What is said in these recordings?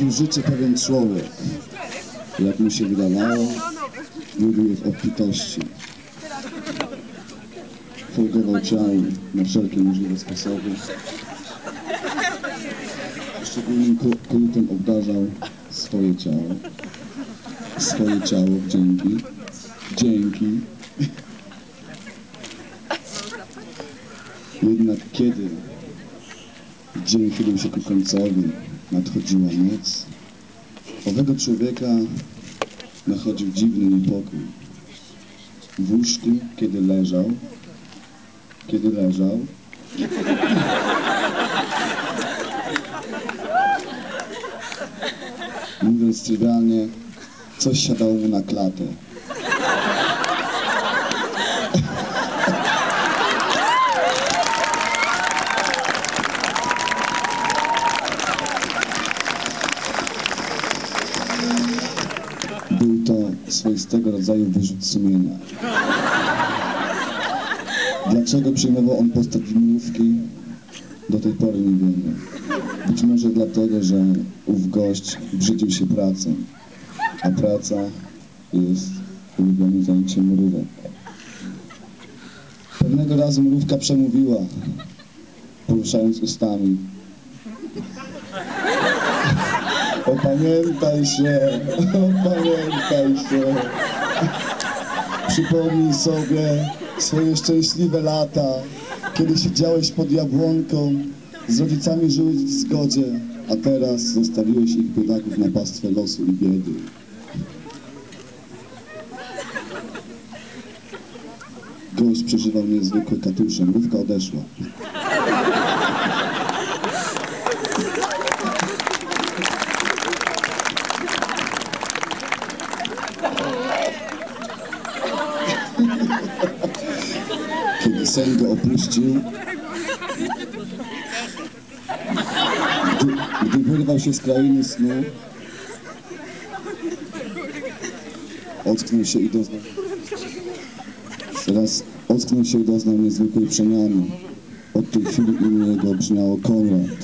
wiódł życie pewien człowiek. Jak mu się wydawało, je w obfitości. Folgował ciało na wszelkie możliwe sposoby. Szczególnym ku- kultem obdarzał swoje ciało. Swoje ciało dzięki. Dzięki. Jednak kiedy dzień chylił się ku końcowi, nadchodziła noc, owego człowieka nachodził dziwny niepokój. W łóżku, kiedy leżał, kiedy leżał, mówiąc trywialnie, coś siadało mu na klatę. Swoistego rodzaju wyrzut sumienia. Dlaczego przyjmował on postać mrówki? Do tej pory nie wiemy. Być może dlatego, że ów gość brzydził się pracą, a praca jest ulubionym zajęciem mrówek. Pewnego razu mrówka przemówiła, poruszając ustami. Opamiętaj się, opamiętaj się. Przypomnij sobie swoje szczęśliwe lata, kiedy siedziałeś pod jabłonką, z rodzicami żyłeś w zgodzie, a teraz zostawiłeś ich biedaków na pastwę losu i biedy. Gość przeżywał niezwykłe katusze, mrówka odeszła. Kiedy sen go opuścił, gdy, gdy wyrwał się z krainy snu, ocknął się i doznał... Teraz ocknął się i doznał niezwykłej przemiany. Od tej chwili imię jego brzmiało Konrad.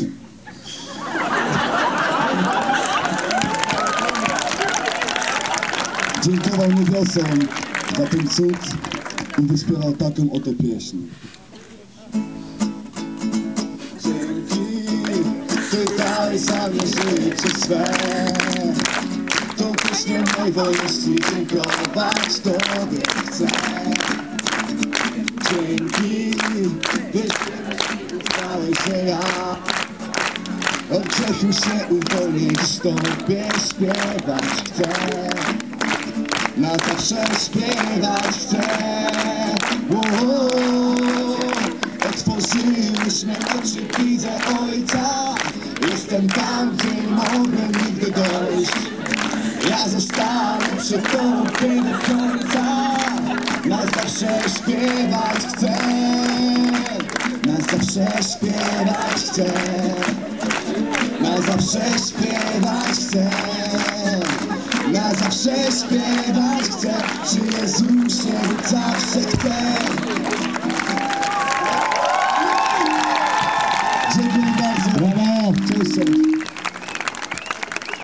Dziękował niebiosom cud i wyśpiewał taką oto pieśń. Dzięki, Ty dałeś za mnie życie swe. Tą pieśnią mej wolności dziękować Tobie chcę. Dzięki, wyśpiewałeś, że ja od grzechu się uwolnić Tobie śpiewać chcę. Na zawsze śpiewać chcę. Wo, Otworzyłyśmy oczy, widzę Ojca. Jestem tam, gdzie nie mogłem nigdy dojść. Ja zostanę przy Tobie do końca. Na zawsze śpiewać chcę. Na zawsze śpiewać chcę. Na zawsze śpiewać chcę. Zawsze śpiewać chcę Przy Jezusie zawsze chcę